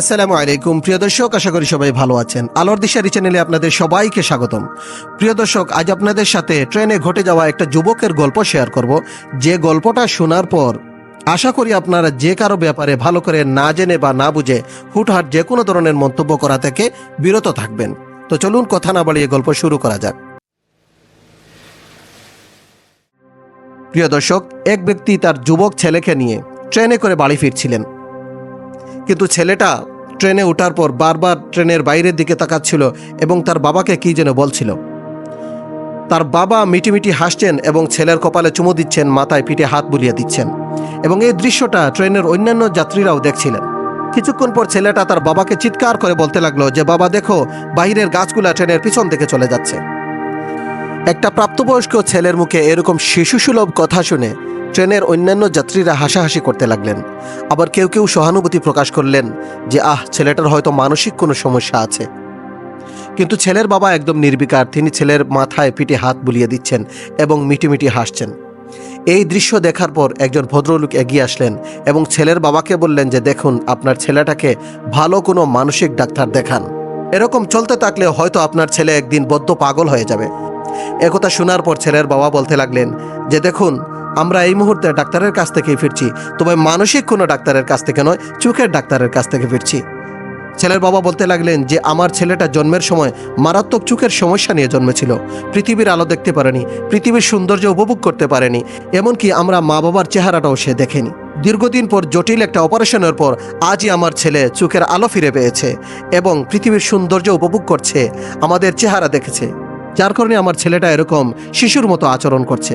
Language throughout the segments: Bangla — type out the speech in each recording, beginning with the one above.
আসসালামু আলাইকুম। প্রিয় দর্শক, আশা করি সবাই ভালো আছেন। আলোর দিশারি চ্যানেলে আপনাদের সবাইকে স্বাগতম। প্রিয় দর্শক, আজ আপনাদের সাথে ট্রেনে ঘটে যাওয়া একটা যুবকের গল্প শেয়ার করব। যে গল্পটা শোনার পর আশা করি আপনারা যে কারও ব্যাপারে ভালো করে না জেনে বা না বুঝে হুটহাট যে কোনো ধরনের মন্তব্য করা থেকে বিরত থাকবেন। তো চলুন কথা না বাড়িয়ে গল্প শুরু করা যাক। প্রিয় দর্শক, এক ব্যক্তি তার যুবক ছেলেকে নিয়ে ট্রেনে করে বাড়ি ফিরছিলেন। কিন্তু ছেলেটা ট্রেনে ওঠার পর বারবার ট্রেনের বাইরের দিকে তাকাচ্ছিল এবং তার বাবাকে কী যেন বলছিল। তার বাবা মিটিমিটি হাসছেন এবং ছেলের কপালে চুমু দিচ্ছেন, মাথায় পিঠে হাত বুলিয়ে দিচ্ছেন এবং এই দৃশ্যটা ট্রেনের অন্যান্য যাত্রীরাও দেখছিলেন। কিছুক্ষণ পর ছেলেটা তার বাবাকে চিৎকার করে বলতে লাগল যে, বাবা, দেখো বাইরের গাছগুলা ট্রেনের পিছন থেকে চলে যাচ্ছে। একটা প্রাপ্তবয়স্ক ছেলের মুখে এরকম শিশুসুলভ কথা শুনে ট্রেনের অন্যান্য যাত্রীরা হাসাহাসি করতে লাগলেন। আবার কেউ কেউ সহানুভূতি প্রকাশ করলেন যে, আহ, ছেলেটার হয়তো মানসিক কোনো সমস্যা আছে। কিন্তু ছেলের বাবা একদম নির্বিকার, তিনি ছেলের মাথায় পিঠে হাত বুলিয়ে দিচ্ছেন এবং মিটিমিটি হাসছেন। এই দৃশ্য দেখার পর একজন ভদ্রলোক এগিয়ে আসলেন এবং ছেলের বাবাকে বললেন যে, দেখুন, আপনার ছেলেটাকে ভালো কোনো মানসিক ডাক্তার দেখান। এরকম চলতে থাকলে হয়তো আপনার ছেলে একদিন বদ্ধ পাগল হয়ে যাবে। একথা শোনার পর ছেলের বাবা বলতে লাগলেন যে, দেখুন আমরা এই মুহূর্তে ডাক্তারের কাছ থেকেই ফিরছি। তবে মানসিক কোনো ডাক্তারের কাছ থেকে নয়, চোখের ডাক্তারের কাছ থেকে ফিরছি। ছেলের বাবা বলতে লাগলেন যে, আমার ছেলেটা জন্মের সময় মারাত্মক চোখের সমস্যা নিয়ে জন্মেছিল। পৃথিবীর আলো দেখতে পারেনি, পৃথিবীর সৌন্দর্য উপভোগ করতে পারেনি, এমনকি আমরা মা বাবার চেহারাটাও সে দেখেনি। দীর্ঘদিন পর জটিল একটা অপারেশনের পর আজই আমার ছেলে চোখের আলো ফিরে পেয়েছে এবং পৃথিবীর সৌন্দর্য উপভোগ করছে, আমাদের চেহারা দেখেছে। যার কারণে আমার ছেলেটা এরকম শিশুর মতো আচরণ করছে।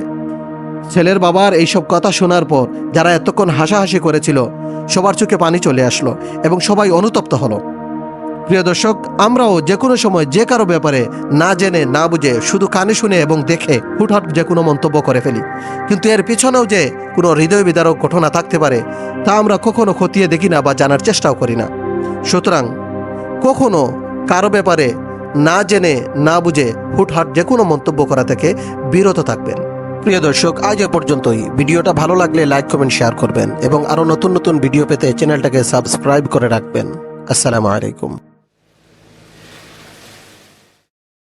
ছেলের বাবার এইসব কথা শোনার পর যারা এতক্ষণ হাসাহাসি করেছিল, সবার চোখে পানি চলে আসলো এবং সবাই অনুতপ্ত হলো। প্রিয় দর্শক, আমরাও যে কোনো সময় যে কারও ব্যাপারে না জেনে, না বুঝে, শুধু কানে শুনে এবং দেখে হুটহাট যে কোনো মন্তব্য করে ফেলি। কিন্তু এর পিছনেও যে কোনো হৃদয় বিদারক ঘটনা থাকতে পারে, তা আমরা কখনো খতিয়ে দেখি না বা জানার চেষ্টাও করি না। সুতরাং, কখনো কারও ব্যাপারে না জেনে, না বুঝে হুটহাট যে কোনো মন্তব্য করা থেকে বিরত থাকবেন। প্রিয় দর্শক, আজ এ পর্যন্তই। ভিডিওটা ভালো লাগলে লাইক, কমেন্ট, শেয়ার করবেন এবং আরও নতুন নতুন ভিডিও পেতে চ্যানেলটাকে সাবস্ক্রাইব করে রাখবেন। আসসালামু আলাইকুম।